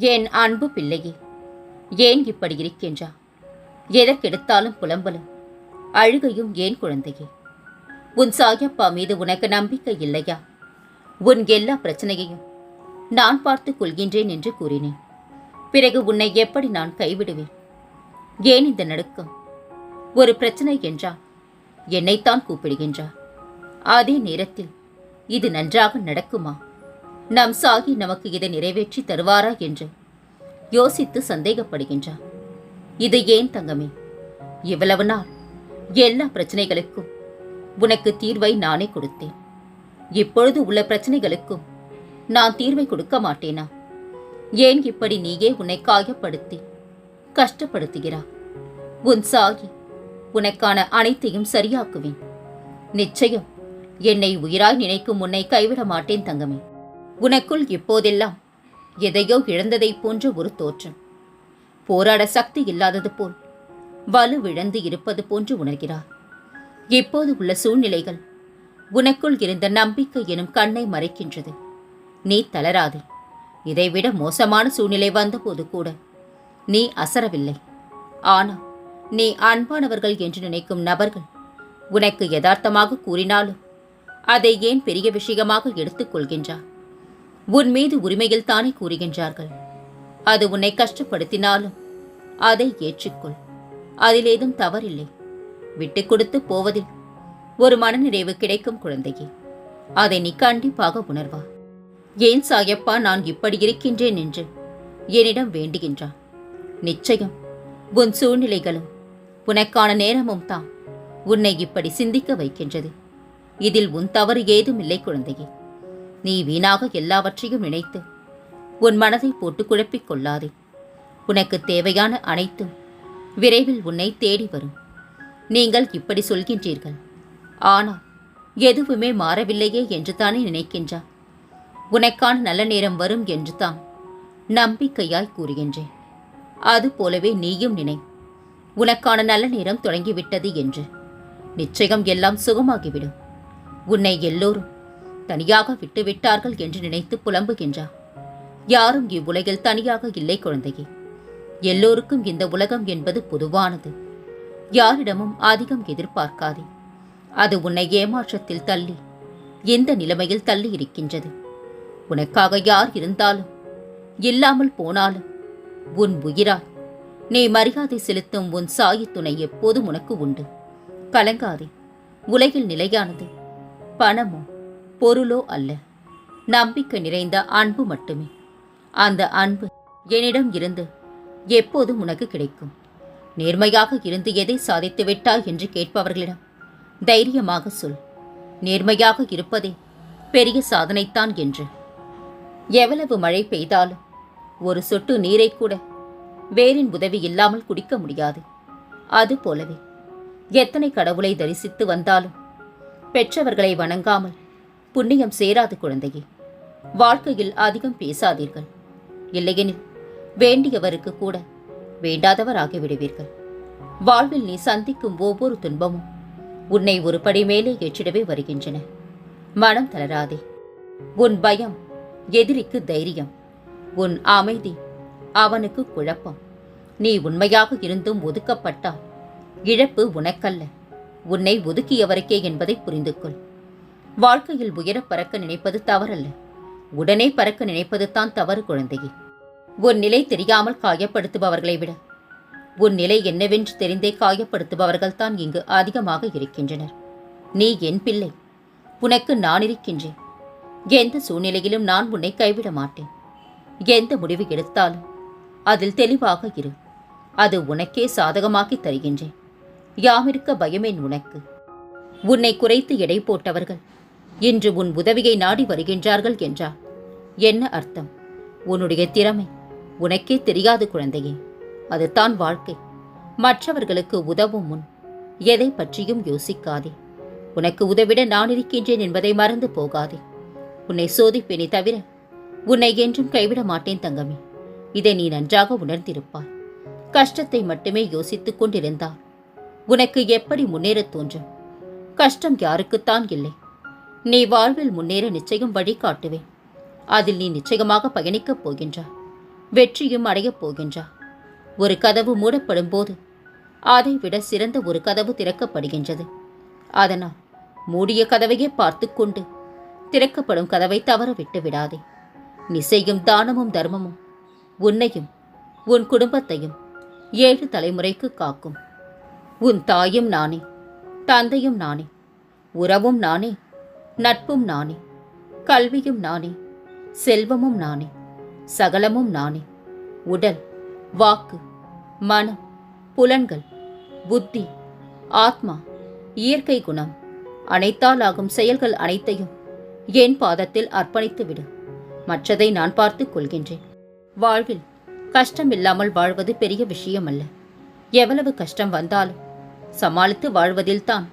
என் அன்பு பிள்ளையே? ஏன் இப்படி இருக்கின்றா? எதற்கெடுத்தாலும் புலம்பலும். அழுகையும் ஏன் குழந்தையே? உன் சாயப்பா மீது உனக்கு நம்பிக்கை இல்லையா? உன் எல்லா பிரச்சனையையும் நான் பார்த்துக் கொள்கின்றேன் என்று கூறினேன். பிறகு உன்னை எப்படி நான் கைவிடுவேன்? ஏன் இந்த நடுக்கம்? ஒரு பிரச்சனை என்றால் என்னைத்தான் கூப்பிடுகின்றார் அதே நேரத்தில் இது நன்றாக நடக்குமா? நம் சாகி நமக்கு இதை நிறைவேற்றி தருவாரா என்று யோசித்து சந்தேகப்படுகின்றான். இது ஏன் தங்கமே? இவ்வளவு நாள் எல்லா பிரச்சனைகளுக்கும் உனக்கு தீர்வை நானே கொடுத்தேன். இப்பொழுது உள்ள பிரச்சனைகளுக்கும் நான் தீர்வை கொடுக்க மாட்டேனா? ஏன் இப்படி நீயே உன்னை காயப்படுத்தி கஷ்டப்படுத்துகிறா உன் சாகி உனக்கான அனைத்தையும் சரியாக்குவேன். நிச்சயம் என்னை உயிராய் நினைக்கும் உன்னை கைவிட மாட்டேன் தங்கமே. உனக்குள் இப்போதெல்லாம் எதையோ இழந்ததைப் போன்ற ஒரு தோற்றம். போராட சக்தி இல்லாதது போல் வலுவிழந்து இருப்பது போன்று உணர்கிறார். இப்போது உள்ள சூழ்நிலைகள்? உனக்குள் இருந்த நம்பிக்கை எனும் கண்ணை மறைக்கின்றது. நீ தளராதே. இதைவிட மோசமான சூழ்நிலை வந்தபோது கூட நீ அசரவில்லை. ஆனால் நீ அன்பானவர்கள் என்று நினைக்கும் நபர்கள் உனக்கு யதார்த்தமாக கூறினாலும் அதை ஏன் பெரிய விஷயமாக எடுத்துக்கொள்கின்றார் உன் மீது உரிமையில் தானே கூறுகின்றார்கள். அது உன்னை கஷ்டப்படுத்தினாலும் அதை ஏற்றுக்கொள். அதில் ஏதும் தவறில்லை. விட்டுக் கொடுத்து போவதில் ஒரு மனநிறைவு கிடைக்கும் குழந்தையே. அதை நீ கண்டிப்பாக உணர்வா? ஏன் சாயப்பா நான் இப்படி இருக்கின்றேன் என்று என்னிடம் வேண்டுகின்றான். நிச்சயம் உன் சூழ்நிலைகளும் உனக்கான நேரமும் தான் உன்னை இப்படி சிந்திக்க வைக்கின்றது. இதில் உன் தவறு ஏதும் இல்லை குழந்தையே. நீ வீணாக எல்லாவற்றையும் நினைத்து உன் மனதை போட்டு குழப்பிக் கொள்ளாதே. உனக்கு தேவையான அனைத்தும் விரைவில் உன்னை தேடி வரும். நீங்கள் இப்படி சொல்கின்றீர்கள். ஆனால் எதுவுமே மாறவில்லையே என்று தானே நினைக்கின்றா உனக்கான நல்ல நேரம் வரும் என்று தான் நம்பிக்கையாய் கூறுகின்றேன். அது போலவே நீயும் நினை. உனக்கான நல்ல நேரம் தொடங்கிவிட்டது என்று. நிச்சயம் எல்லாம் சுகமாகிவிடும். உன்னை எல்லோரும் தனியாக விட்டுவிட்டார்கள் என்று நினைத்து புலம்புகின்றார். யாரும் இவ்வுலகில் தனியாக இல்லை குழந்தையே. எல்லோருக்கும் இந்த உலகம் என்பது பொதுவானது. யாரிடமும் அதிகம் எதிர்பார்க்காதே. அது உன்னை ஏமாற்றத்தில் தள்ளி எந்த நிலைமையில் தள்ளி இருக்கின்றது? உனக்காக யார் இருந்தாலும் இல்லாமல் போனாலும் உன் உயிரால் நீ மரியாதை செலுத்தும் உன் சாயி துணை எப்போதும் உனக்கு உண்டு. கலங்காதே. உலகில் நிலையானது பணமோ பொருளோ அல்ல. நம்பிக்கை நிறைந்த அன்பு மட்டுமே. அந்த அன்பு என்னிடம் இருந்து எப்போதும் உனக்கு கிடைக்கும். நேர்மையாக இருந்து எதை சாதித்து விட்டாய் என்று கேட்பவர்களிடம் தைரியமாக சொல். நேர்மையாக இருப்பதே பெரிய சாதனைத்தான் என்று. எவ்வளவு மழை பெய்தாலும் ஒரு சொட்டு நீரை கூட வேரின் உதவி இல்லாமல் குடிக்க முடியாது. அது போலவே எத்தனை கடவுளை தரிசித்து வந்தாலும் பெற்றவர்களை வணங்காமல் புண்ணியம் சேராது குழந்தையே. வாழ்க்கையில் அதிகம் பேசாதீர்கள். இல்லையெனில் வேண்டியவருக்கு கூட வேண்டாதவர் ஆகிவிடுவீர்கள் வாழ்வில் நீ சந்திக்கும் ஒவ்வொரு துன்பமும் உன்னை ஒரு படி மேலே ஏற்றிடவே வருகின்றன. மனம் தளராதே. உன் பயம் எதிரிக்கு தைரியம் உன் அமைதி அவனுக்கு குழப்பம். நீ உண்மையாக இருந்தும் ஒதுக்கப்பட்டால் இழப்பு உனக்கல்ல. உன்னை ஒதுக்கியவருக்கே என்பதை புரிந்து கொள் வாழ்க்கையில் உயரப் பறக்க நினைப்பது தவறல்ல. உடனே பறக்க நினைப்பது தான் தவறு குழந்தையே. உன் நிலை தெரியாமல் காயப்படுத்துபவர்களை விட. உன் நிலை என்னவென்று தெரிந்தே காயப்படுத்துபவர்கள் தான் இங்கு அதிகமாக இருக்கின்றனர். நீ என் பிள்ளை. உனக்கு நான் இருக்கின்றேன். எந்த சூழ்நிலையிலும் நான் உன்னை கைவிட மாட்டேன். எந்த முடிவு எடுத்தாலும் அதில் தெளிவாக இரு. அது உனக்கே சாதகமாக்கி தருகின்றேன். யாமிருக்க பயமேன் உனக்கு. உன்னை குறைத்து எடை போட்டவர்கள் இன்று உன் உதவியை நாடி வருகின்றார்கள் என்றார். என்ன அர்த்தம்? உன்னுடைய திறமை உனக்கே தெரியாது குழந்தையே. அதுதான் வாழ்க்கை. மற்றவர்களுக்கு உதவும் முன் எதை பற்றியும் யோசிக்காதே. உனக்கு உதவிட நான் இருக்கின்றேன் என்பதை மறந்து போகாதே. உன்னை சோதிப்பேனே தவிர உன்னை என்றும் கைவிட மாட்டேன் தங்கமே. இதை நீ நன்றாக உணர்ந்திருப்பாய். கஷ்டத்தை மட்டுமே யோசித்துக் கொண்டிருந்தால் உனக்கு எப்படி முன்னேறத் தோன்றும்? கஷ்டம் யாருக்குத்தான் இல்லை. நீ வாழ்வில் முன்னேற நிச்சயம் வழி காட்டுவேன். அதில் நீ நிச்சயமாக பயணிக்கப் போகின்றாய் வெற்றியும் அடையப் போகின்றாய் ஒரு கதவு மூடப்படும் போது அதைவிட சிறந்த ஒரு கதவு திறக்கப்படுகின்றது. அதனால் மூடிய கதவையே பார்த்து கொண்டு திறக்கப்படும் கதவை தவற விட்டு விடாதே. நீ செய்யும் தானமும் தர்மமும் உன்னையும் உன் குடும்பத்தையும் ஏழு தலைமுறைக்கு காக்கும். உன் தாயும் நானே தந்தையும் நானே உறவும் நானே நட்பும் நானே கல்வியும் நானே செல்வமும் நானே சகலமும் நானே. உடல் வாக்கு மனம் புலன்கள் புத்தி ஆத்மா இயற்கை குணம் அனைத்தால் ஆகும் செயல்கள் அனைத்தையும் என் பாதத்தில் அர்ப்பணித்து விடு. மற்றதை நான் பார்த்துக் கொள்கின்றேன். வாழ்வில் கஷ்டம் இல்லாமல் வாழ்வது பெரிய விஷயம் அல்ல எவ்வளவு கஷ்டம் வந்தாலும் சமாளித்து வாழ்வதில்தான்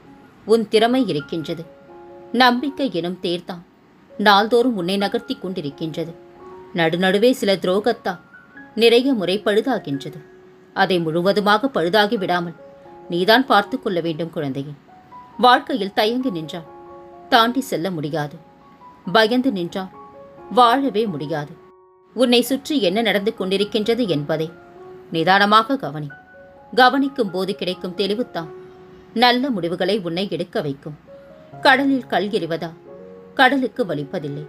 உன் திறமை இருக்கின்றது. நம்பிக்கை எனும் தேர்தான். நாள்தோறும் உன்னை நகர்த்தி கொண்டிருக்கின்றது. நடுநடுவே சில துரோகத்தா நிறைய முறை பழுதாகின்றது. அதை முழுவதுமாக பழுதாகி விடாமல் நீதான் பார்த்து கொள்ள வேண்டும் குழந்தையே. வாழ்க்கையில் தயங்கி நின்றால் தாண்டி செல்ல முடியாது. பயந்து நின்றால் வாழவே முடியாது. உன்னை சுற்றி என்ன நடந்து கொண்டிருக்கின்றது என்பதை நிதானமாக கவனி. கவனிக்கும் போது கிடைக்கும் தெளிவுத்தான் நல்ல முடிவுகளை உன்னை எடுக்க வைக்கும். கடலில் கல் எறிவதா? கடலுக்கு வலிப்பதில்லை.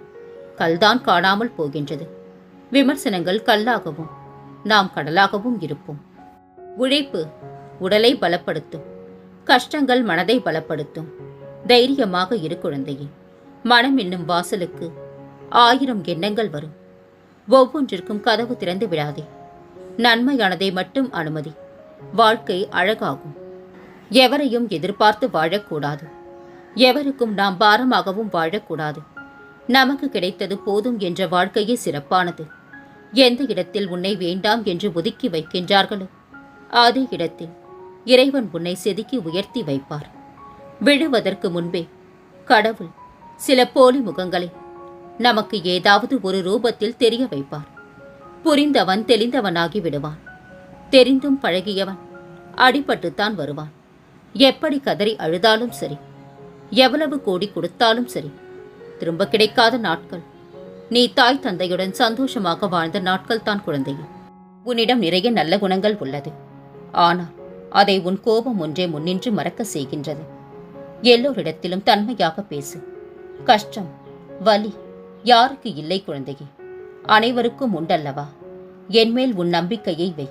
கல்தான் காணாமல் போகின்றது. விமர்சனங்கள் கல்லாகவும் நாம் கடலாகவும் இருப்போம். உழைப்பு உடலை பலப்படுத்தும். கஷ்டங்கள் மனதை பலப்படுத்தும். தைரியமாக இரு குழந்தையே. மனம் என்னும் வாசலுக்கு ஆயிரம் எண்ணங்கள் வரும். ஒவ்வொன்றிற்கும் கதவு திறந்து விடாதே. நன்மையானதை மட்டும் அனுமதி. வாழ்க்கை அழகாகும். எவரையும் எதிர்பார்த்து வாழக்கூடாது. எவருக்கும் நாம் பாரமாகவும் வாழக்கூடாது. நமக்கு கிடைத்தது போதும் என்ற வாழ்க்கையே சிறப்பானது. எந்த இடத்தில் உன்னை வேண்டாம் என்று ஒதுக்கி வைக்கின்றார்களோ அதே இடத்தில் இறைவன் உன்னை செதுக்கி உயர்த்தி வைப்பார். விழுவதற்கு முன்பே கடவுள் சில போலி முகங்களை நமக்கு ஏதாவது ஒரு ரூபத்தில் தெரிய வைப்பார். புரிந்தவன் தெளிந்தவனாகி விடுவான். தெரிந்தும் பழகியவன் அடிபட்டுத்தான் வருவான். எப்படி கதறி அழுதாலும் சரி எவ்வளவு கோடி கொடுத்தாலும் சரி. திரும்ப கிடைக்காத நாட்கள். நீ தாய் தந்தையுடன் சந்தோஷமாக வாழ்ந்த நாட்கள் தான் குழந்தையே. உன்னிடம் நிறைய நல்ல குணங்கள் உள்ளது. ஆனால் அதை உன் கோபம் ஒன்றே முன்னின்று மறக்க செய்கின்றது. எல்லோரிடத்திலும் தன்மையாக பேசு. கஷ்டம் வலி யாருக்கு இல்லை குழந்தையே. அனைவருக்கும் உண்டல்லவா? என்மேல் உன் நம்பிக்கையை வை.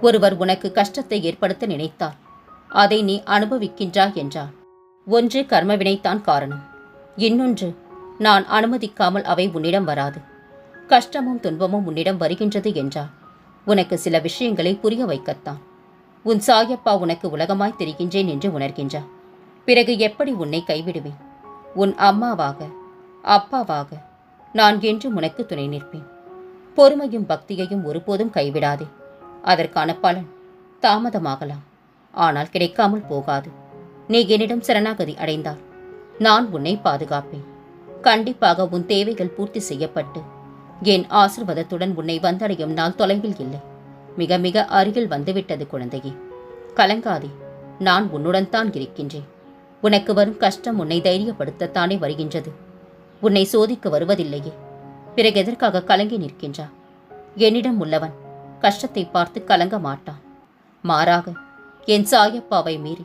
ஒருவர் உனக்கு கஷ்டத்தை ஏற்படுத்த நினைத்தார் அதை நீ அனுபவிக்கின்றாய் என்றார் ஒன்று கர்மவினைத்தான் காரணம். இன்னொன்று நான் அனுமதிக்காமல் அவை உன்னிடம் வராது. கஷ்டமும் துன்பமும் உன்னிடம் வருகின்றது என்றால் உனக்கு சில விஷயங்களை புரிய வைக்கத்தான். உன் சாயப்பா உனக்கு உலகமாய் தெரிகின்றேன் என்று உணர்கின்றார். பிறகு எப்படி உன்னை கைவிடுவேன்? உன் அம்மாவாக அப்பாவாக நான் என்றும் உனக்கு துணை நிற்பேன். பொறுமையும் பக்தியையும் ஒருபோதும் கைவிடாதே. அதற்கான பலன் தாமதமாகலாம். ஆனால் கிடைக்காமல் போகாது. நீ என்னிடம் சரணாகதி அடைந்தால் நான் உன்னை பாதுகாப்பேன். கண்டிப்பாக உன் தேவைகள் பூர்த்தி செய்யப்பட்டு என் ஆசிர்வாதத்துடன் உன்னை வந்தடையும் நாள் தொலைவில் இல்லை. மிக மிக அருகில் வந்துவிட்டது குழந்தையே. கலங்காதே நான் உன்னுடன் தான் இருக்கின்றேன். உனக்கு வரும் கஷ்டம் உன்னை தைரியப்படுத்தத்தானே வருகின்றது. உன்னை சோதிக்க வருவதில்லையே. பிறகு எதற்காக கலங்கி நிற்கின்றா என்னிடம் உள்ளவன் கஷ்டத்தை பார்த்து கலங்க மாட்டான். மாறாக என் சாயப்பாவை மீறி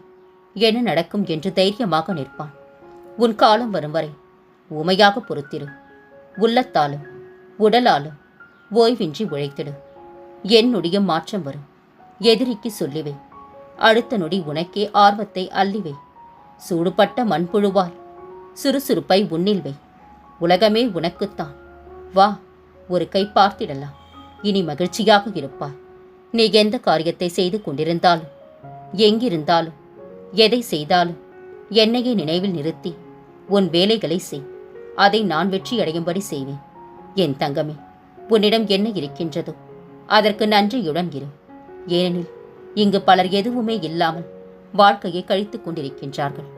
என்ன நடக்கும் என்று தைரியமாக நிற்பான். உன் காலம் வரும் வரை உமையாக பொறுத்திரு. உள்ளத்தாலும் உடலாலும் ஓய்வின்றி உழைத்திடு. என் நொடியும் மாற்றம் வரும். எதிரிக்கு சொல்லிவை. அடுத்த நொடி உனக்கே ஆர்வத்தை அள்ளிவை. சூடுபட்ட மண்புழுவாய் சுறுசுறுப்பை உன்னில் வை. உலகமே உனக்குத்தான். வா ஒரு கை பார்த்திடலாம். இனி மகிழ்ச்சியாக இருப்பாய். நீ எந்த காரியத்தை செய்து கொண்டிருந்தாலும் எங்கிருந்தாலும் எதை செய்தாலும் என்னையே நினைவில் நிறுத்தி உன் வேலைகளை செய். அதை நான் வெற்றி அடையும்படி செய்வேன். என் தங்கமே உன்னிடம் என்ன இருக்கின்றதோ அதற்கு நன்றியுடன் இரு. ஏனெனில் இங்கு பலர் எதுவுமே இல்லாமல் வாழ்க்கையை கழித்துக் கொண்டிருக்கின்றார்கள்.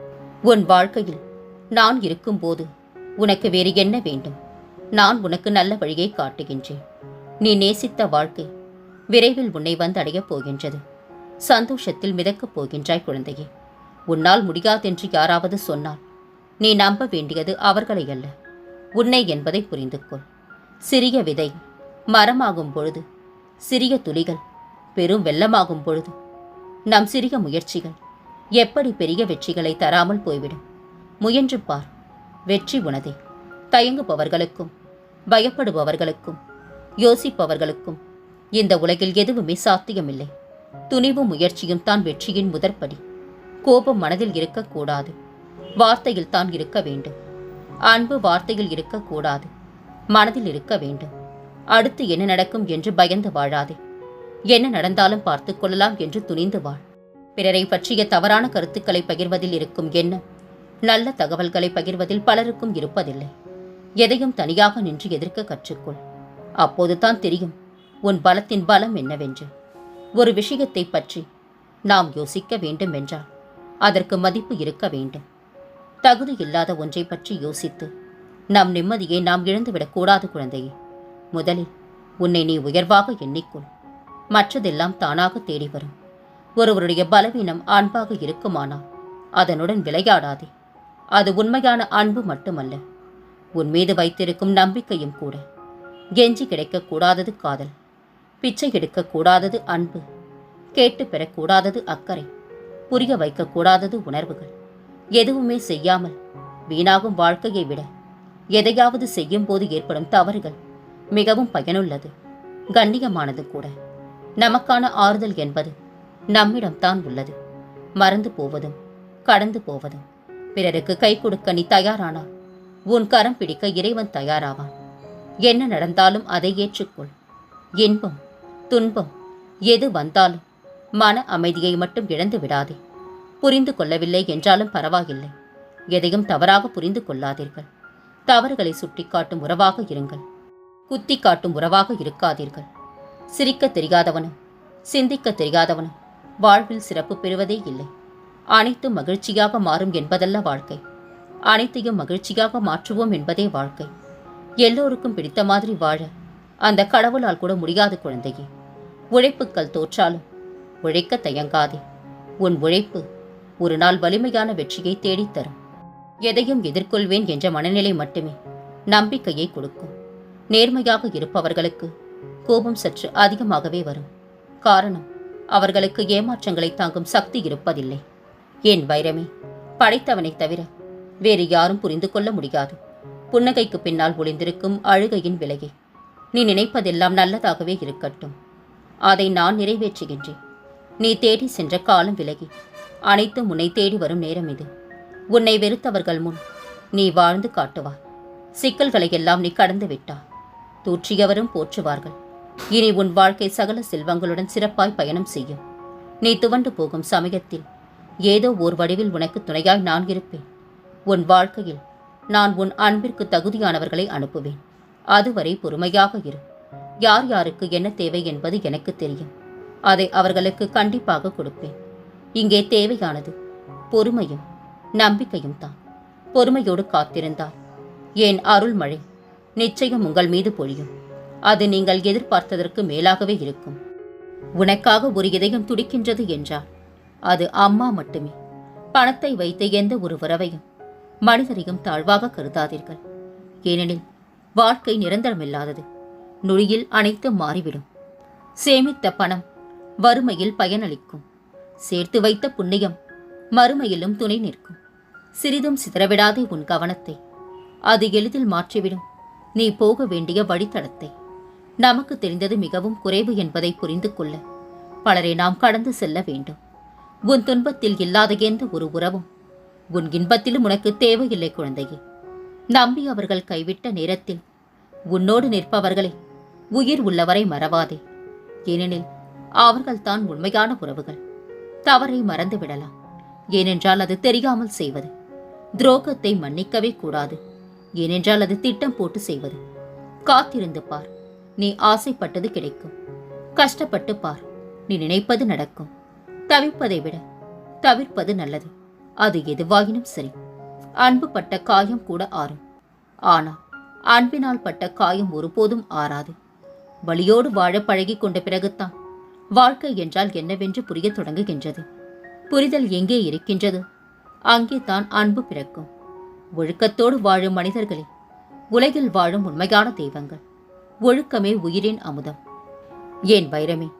உன் வாழ்க்கையில் நான் இருக்கும்போது உனக்கு வேறு என்ன வேண்டும்? நான் உனக்கு நல்ல வழியை காட்டுகின்றேன். நீ நேசித்த வாழ்க்கை விரைவில் உன்னை வந்தடையப் போகின்றது. சந்தோஷத்தில் மிதக்கப் போகின்றாய் குழந்தையே. உன்னால் முடியாதென்று யாராவது சொன்னால் நீ நம்ப வேண்டியது அவர்களை அல்ல உன்னை என்பதை புரிந்து கொள் சிறிய விதை மரமாகும் பொழுது சிறிய துளிகள் பெரும் வெள்ளமாகும் பொழுது நம் சிறிய முயற்சிகள் எப்படி பெரிய வெற்றிகளை தராமல் போய்விடும்? முயன்று பார். வெற்றி உனதே. தயங்குபவர்களுக்கும் பயப்படுபவர்களுக்கும் யோசிப்பவர்களுக்கும் இந்த உலகில் எதுவுமே சாத்தியமில்லை. துணிவும் முயற்சியும் தான் வெற்றியின் முதற்படி. கோபம் மனதில் இருக்கக்கூடாது. வார்த்தையில் தான் இருக்க வேண்டும். அன்பு வார்த்தையில் இருக்கக்கூடாது. மனதில் இருக்க வேண்டும். அடுத்து என்ன நடக்கும் என்று பயந்து வாழாதே. என்ன நடந்தாலும் பார்த்து கொள்ளலாம் என்று துணிந்து வாழ். பிறரை பற்றிய தவறான கருத்துக்களை பகிர்வதில் இருக்கும் என்ன நல்ல தகவல்களை பகிர்வதில் பலருக்கும் இருப்பதில்லை. எதையும் தனியாக நின்று எதிர்க்க கற்றுக்கொள். அப்போதுதான் தெரியும் உன் பலத்தின் பலம் என்னவென்று. ஒரு விஷயத்தை பற்றி நாம் யோசிக்க வேண்டும் என்றால் அதற்கு மதிப்பு இருக்க வேண்டும். தகுதி இல்லாத ஒன்றை பற்றி யோசித்து நம் நிம்மதியை நாம் இழந்துவிடக்கூடாது குழந்தையே. முதலில் உன்னை நீ உயர்வாக எண்ணிக்கொள். மற்றதெல்லாம் தானாக தேடி வரும். ஒருவருடைய பலவீனம் அன்பாக இருக்குமானால் அதனுடன் விளையாடாதே. அது உண்மையான அன்பு மட்டுமல்ல. உன் மீது வைத்திருக்கும் நம்பிக்கையும் கூட. கெஞ்சி கிடைக்கக்கூடாதது காதல். பிச்சை எடுக்கக்கூடாதது அன்பு. கேட்டு பெறக்கூடாதது அக்கறை. புரிய வைக்கக்கூடாதது உணர்வுகள். எதுவுமே செய்யாமல் வீணாகும் வாழ்க்கையை விட எதையாவது செய்யும் போது ஏற்படும் தவறுகள் மிகவும் பயனுள்ளது கண்ணியமானது கூட. நமக்கான ஆறுதல் என்பது நம்மிடம்தான் உள்ளது. மறந்து போவதும் கடந்து போவதும். பிறருக்கு கை கொடுக்க நீ தயாரானால் உன் கரம் பிடிக்க இறைவன் தயாராவான். என்ன நடந்தாலும் அதை ஏற்றுக்கொள். இன்பம் துன்பம் எது வந்தாலும் மன அமைதியை மட்டும் இழந்து விடாதே. புரிந்து கொள்ளவில்லை என்றாலும் பரவாயில்லை. எதையும் தவறாக புரிந்து கொள்ளாதீர்கள். தவறுகளை சுட்டிக்காட்டும் உறவாக இருங்கள். குத்தி காட்டும் உறவாக இருக்காதீர்கள். சிரிக்க தெரியாதவனும் சிந்திக்க தெரியாதவனும் வாழ்வில் சிறப்பு பெறுவதே இல்லை. அனைத்தும் மகிழ்ச்சியாக மாறும் என்பதல்ல வாழ்க்கை. அனைத்தையும் மகிழ்ச்சியாக மாற்றுவோம் என்பதே வாழ்க்கை. எல்லோருக்கும் பிடித்த மாதிரி வாழ அந்த கடவுளால் கூட முடியாது குழந்தையே. உழைப்புக்கள் தோற்றாலும் உழைக்க தயங்காதே. உன் உழைப்பு ஒரு நாள் வலிமையான வெற்றியை தேடித் தரும் எதையும் எதிர்கொள்வேன் என்ற மனநிலை மட்டுமே நம்பிக்கையை கொடுக்கும். நேர்மையாக இருப்பவர்களுக்கு கோபம் சற்று அதிகமாகவே வரும். காரணம் அவர்களுக்கு ஏமாற்றங்களை தாங்கும் சக்தி இருப்பதில்லை. என் வைரமே? படைத்தவனைத் தவிர வேறு யாரும் புரிந்து கொள்ள முடியாது. புன்னகைக்கு பின்னால் ஒளிந்திருக்கும் அழுகையின் விலையை. நீ நினைப்பதெல்லாம் நல்லதாகவே இருக்கட்டும். அதை நான் நிறைவேற்றுகின்றேன். நீ தேடி சென்ற காலம் விலகி. அனைத்தும் உன்னை தேடி வரும் நேரம் இது. உன்னை வெறுத்தவர்கள் முன் நீ வாழ்ந்து காட்டுவாய் சிக்கல்களை எல்லாம் நீ கடந்து விட்டாய் தூற்றியவரும் போற்றுவார்கள். இனி உன் வாழ்க்கை சகல செல்வங்களுடன் சிறப்பாய் பயணம் செய்யும். நீ துவண்டு போகும் சமயத்தில் ஏதோ ஓர் வடிவில் உனக்கு துணையாய் நான் இருப்பேன். உன் வாழ்க்கையில் நான் உன் அன்பிற்கு தகுதியானவர்களை அனுப்புவேன். அதுவரை பொறுமையாக இரு. யார் யாருக்கு என்ன தேவை என்பது எனக்கு தெரியும். அதை அவர்களுக்கு கண்டிப்பாக கொடுப்பேன். இங்கே தேவையானது பொறுமையும் நம்பிக்கையும் தான். பொறுமையோடு காத்திருந்தால் என் அருள்மழை நிச்சயம் உங்கள் மீது பொழியும். அது நீங்கள் எதிர்பார்த்ததற்கு மேலாகவே இருக்கும். உனக்காக ஒரு இதயம் துடிக்கின்றது என்றால் அது அம்மா மட்டுமே. பணத்தை வைத்த எந்த ஒரு உறவையும் மனிதரையும் தாழ்வாக கருதாதீர்கள். ஏனெனில் வாழ்க்கை நிரந்தரமில்லாதது. நுழியில் அனைத்தும் மாறிவிடும். சேமித்த பணம் வறுமையில் பயனளிக்கும். சேர்த்து வைத்த புண்ணியம் மறுமையிலும் துணை நிற்கும். சிறிதும் சிதறவிடாதே உன் கவனத்தை. அது எளிதில் மாற்றிவிடும். நீ போக வேண்டிய வழித்தடத்தை. நமக்கு தெரிந்தது மிகவும் குறைவு என்பதை புரிந்து கொள்ள. பலரை நாம் கடந்து செல்ல வேண்டும். உன் துன்பத்தில் இல்லாத எந்த ஒரு உறவும். உன் இன்பத்திலும் உனக்கு தேவையில்லை குழந்தையே. நம்பி அவர்கள் கைவிட்ட நேரத்தில் உன்னோடு நிற்பவர்களை உயிர் உள்ளவரை மறவாதே. ஏனெனில் அவர்கள்தான் உண்மையான உறவுகள். தவறை மறந்து விடலாம். ஏனென்றால் அது தெரியாமல் செய்வது. துரோகத்தை மன்னிக்கவே கூடாது. ஏனென்றால் அது திட்டம் போட்டு செய்வது. காத்திருந்து பார். நீ ஆசைப்பட்டது கிடைக்கும். கஷ்டப்பட்டு பார். நீ நினைப்பது நடக்கும். தவிப்பதை விட தவிர்ப்பது நல்லது. அது எதுவாயினும் சரி. அன்பு பட்ட காயம் கூட ஆறும். ஆனால் அன்பினால் பட்ட காயம் ஒருபோதும் ஆறாது. வழியோடு வாழ பழகிக் கொண்ட பிறகுத்தான் வாழ்க்கை என்றால் என்னவென்று புரியத் தொடங்குகின்றது. புரிதல் எங்கே இருக்கின்றது? அங்கே தான் அன்பு பிறக்கும். ஒழுக்கத்தோடு வாழும் மனிதர்களே உலகில் வாழும் உண்மையான தெய்வங்கள். ஒழுக்கமே உயிரின் அமுதம். ஏன் வைரமே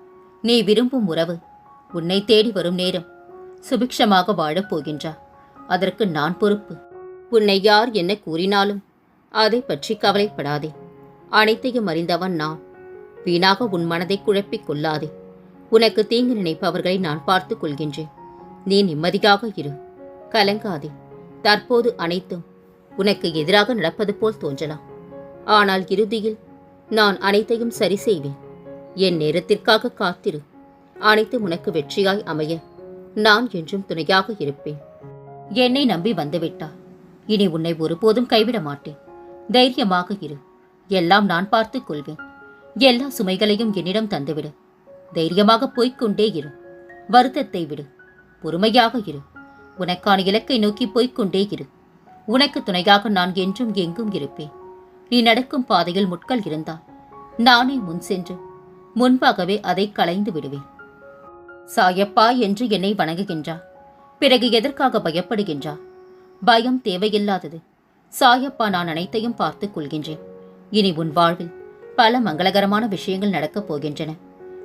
நீ விரும்பும் உறவு உன்னை தேடி வரும் நேரம் சுபிக்ஷமாக வாழப் போகின்றா. அதற்கு நான் பொறுப்பு. உன்னை யார் என்ன கூறினாலும் அதை பற்றி கவலைப்படாதே. அனைத்தையும் அறிந்தவன் நான். வீணாக உன் மனதை குழப்பிக் கொள்ளாதே. உனக்கு தீங்கு நினைப்பவர்களை நான் பார்த்துக் கொள்கின்றேன். நீ நிம்மதியாக இரு. கலங்காதே. தற்போது அனைத்தும் உனக்கு எதிராக நடப்பது போல் தோன்றலாம். ஆனால் இறுதியில் நான் அனைத்தையும் சரி செய்வேன். என் நேரத்திற்காக காத்திரு. அனைத்து உனக்கு வெற்றியாய் அமைய நான் என்றும் துணையாக இருப்பேன். என்னை நம்பி வந்துவிட்டார் இனி உன்னை ஒருபோதும் கைவிட மாட்டேன். தைரியமாக இரு. எல்லாம் நான் பார்த்துக் கொள்வேன். எல்லா சுமைகளையும் என்னிடம் தந்துவிடு. தைரியமாக போய்க்கொண்டே இரு. வருத்தத்தை விடு. பொறுமையாக இரு. உனக்கான இலக்கை நோக்கி போய்க்கொண்டே இரு. உனக்கு துணையாக நான் என்றும் எங்கும் இருப்பேன். நீ நடக்கும் பாதையில் முட்கள் இருந்தால் நானே முன் சென்று முன்பாகவே அதை களைந்து விடுவேன். சாயப்பா என்று என்னை வணங்குகின்றார். பிறகு எதற்காக பயப்படுகின்றார்? பயம் தேவையில்லாதது. சாயப்பா நான் அனைத்தையும் பார்த்துக் கொள்கின்றேன். இனி உன் வாழ்வில் பல மங்களகரமான விஷயங்கள் நடக்கப் போகின்றன.